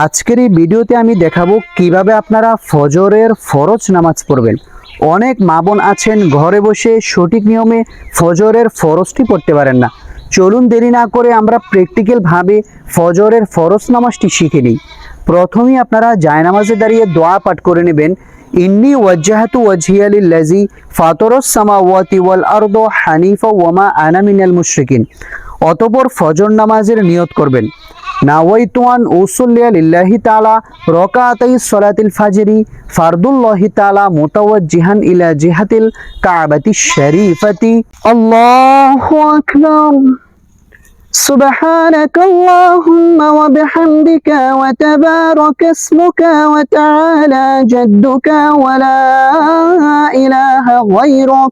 আজকের এই ভিডিওতে আমি দেখাবো কীভাবে আপনারা ফজরের ফরজ নামাজ পড়বেন। অনেক মা বোন আছেন, ঘরে বসে সঠিক নিয়মে ফজরের ফরজটি পড়তে পারেন না। চলুন দেরি না করে আমরা প্র্যাকটিক্যালভাবে ফজরের ফরজ নামাজটি শিখে নিই। প্রথমেই আপনারা জায়নামাজে দাঁড়িয়ে দোয়া পাঠ করে নেবেন। ইন্নি ওয়াজ্জাহাতু ওয়াজহিয়া লিল্লাজি ফাতরস সামাওয়াতি ওয়াল আরদ হানিফা ওয়ামা আনা মিনাল মুশরিকিন। অতপর ফজর নামাজের নিয়ত করবেন নাওয়াইতুয়ান উসুল্লিয়া লিল্লাহি তাআলা রকাআতাই সলাতিল ফাজরি ফারদুল্লাহি তাআলা মুতাওয়াজ্জিহান ইলা জিহাতিল কাবাতি শরীফাতি আল্লাহু আকবার سبحانك اللهم وبحمدك وتبارك اسمك وتعالى جدك ولا إله غيرك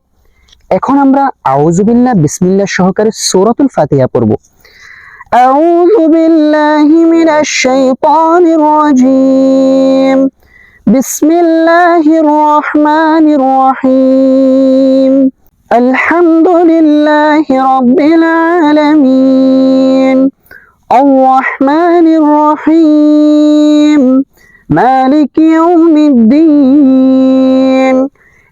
এখন আমরা আউযুবিল্লাহ বিসমিল্লাহ সহকারে সূরাতুল ফাতিহা পড়ব أعوذ بالله من الشيطان الرجيم بسم الله الرحمن الرحيم الحمد لله رب العالمين الرحمن الرحيم مالك يوم الدين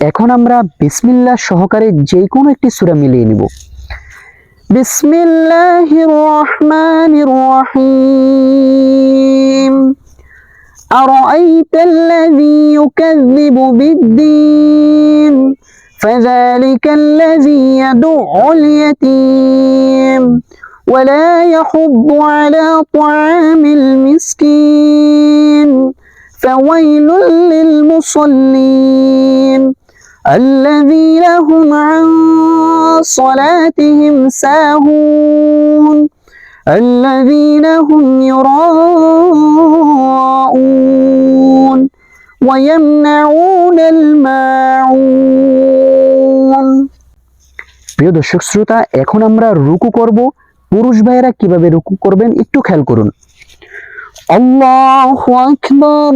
এখন আমরা বিসমিল্লাহ সহকারে যে কোনো একটি সূরা মিলিয়ে নিব বিসমিল্লাহির রহমানির রহিম أرأيت الذي يكذب بالدين فذلك الذي يدع اليتيم ولا يحض على طعام المسكين فويل للمصلين الذين هم عن صلاتهم ساهون الذين هم يراءون ويمنعون الماعون প্রিয় দর্শক শ্রোতা এখন আমরা রুকু করব পুরুষ ভাইয়েরা কিভাবে রুকু করবেন একটু খেয়াল করুন আল্লাহু আকবার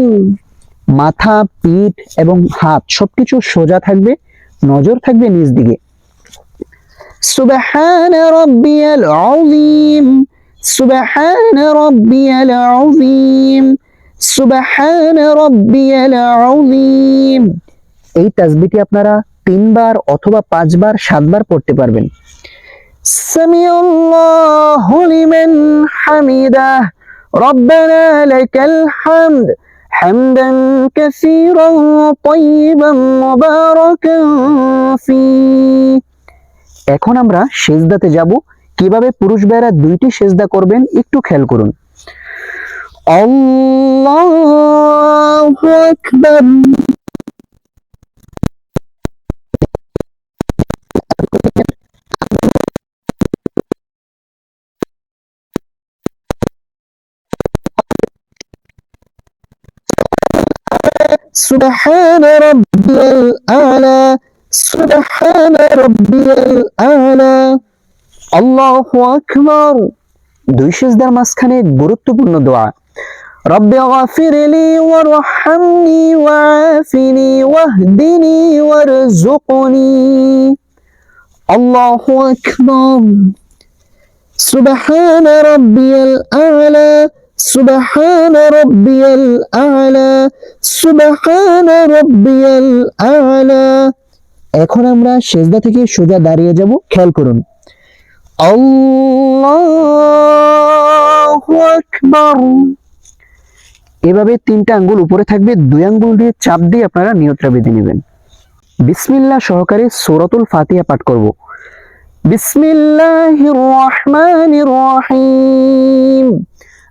মাথা, পিঠ এবং হাত সবকিছু সোজা থাকবে, নজর থাকবে নিজ দিকে। সুবহান রব্বিয়াল আযীম, সুবহান রব্বিয়াল আযীম, সুবহান রব্বিয়াল আযীম। এই তাসবিহটি আপনারা তিনবার অথবা পাঁচবার, সাতবার পড়তে পারবেন। সামিউল্লাহু লিমান হামিদাহ, রব্বানা লাকাল হামদ। حمدا كثيرا طيبا مباركا فيه এখন আমরা সেজদাতে যাব কিভাবে পুরুষ ভাইরা দুইটি সেজদা করবেন একটু খেয়াল করুন আল্লাহু আকবার سبحان ربي الأعلى سبحان ربي الأعلى الله أكبر দুই সেজদার মাঝখানে গুরুত্বপূর্ণ দোয়া رب اغفر لي وارحمني وعافني واهدني وارزقني الله أكبر سبحان ربي الأعلى سبحان ربي الأعلى سبحان ربي الأعلى এখন আমরা সেজদা থেকে সোজা দাঁড়িয়ে যাব খেয়াল করুন আল্লাহু আকবার এভাবে তিনটা আঙ্গুল উপরে থাকবে দুই আঙ্গুল দিয়ে চাপ দিয়ে আপনারা নিয়তটা বেঁধে নেবেন বিসমিল্লাহ সহকারে সূরাতুল ফাতিহা পাঠ করব বিসমিল্লাহির রহমানির রহিম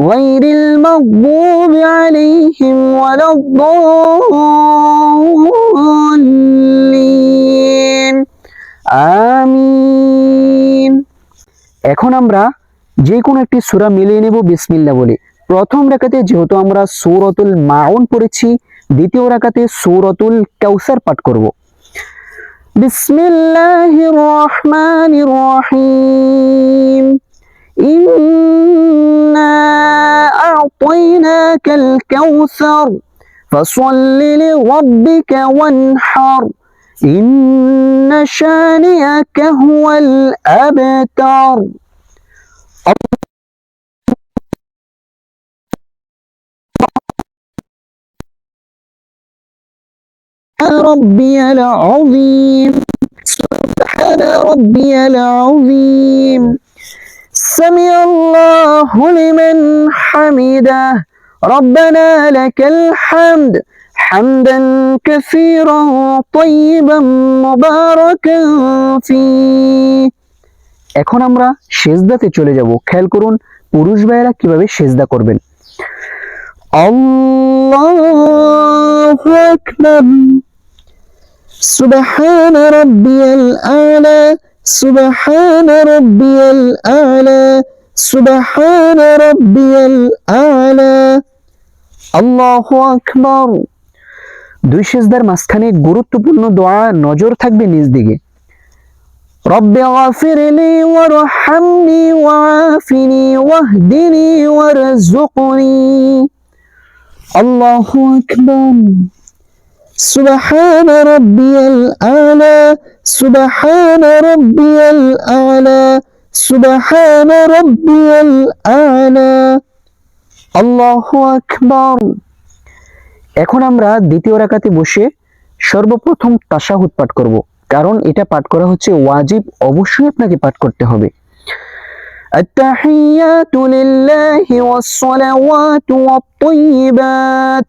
غير المغضوب عليهم ولا الضالين আমিন এখন আমরা যে কোনো একটি সূরা মিলিয়ে নেব বিসমিল্লাহ বলে প্রথম রাকাতে যেহেতু আমরা সূরাতুল মাউন পড়েছি দ্বিতীয় রাকাতে সূরাতুল কাউসার পাঠ করব বিসমিল্লাহির রহমানির রহিম إنا أعطيناك الكوثر فصل لربك وانحر إن شانئك هو الأبتر ربي العظيم سبحان ربي العظيم سمع الله لمن حمده ربنا لك الحمد حمدا كثيرا طيبا مباركا فيه এখন আমরা সেজদাতে চলে যাব খেয়াল করুন পুরুষ ভাইয়েরা কিভাবে সেজদা করবেন আল্লাহু আকবার সুবহান রাব্বিয়াল আলা সুবহান রাব্বিয়াল আলা সুবহান রাব্বিয়াল আলা আল্লাহু আকবার দুই সেজদার মাঝখানে গুরুত্বপূর্ণ দোয়া নজর থাকবে নিজ দিকে رب اغفر لي وارحمني وعافني واهدني وارزقني الله أكبر سبحان ربي الأعلى سبحان ربي الأعلى سبحان ربي الأعلى الله أكبر এখন আমরা দ্বিতীয় রাকাতে বসে সর্বপ্রথম তাশাহুদ পাঠ করব কারণ এটা পাঠ করা হচ্ছে ওয়াজিব অবশ্যই আপনাকে পাঠ করতে হবে التحيات لله والصلوات والطيبات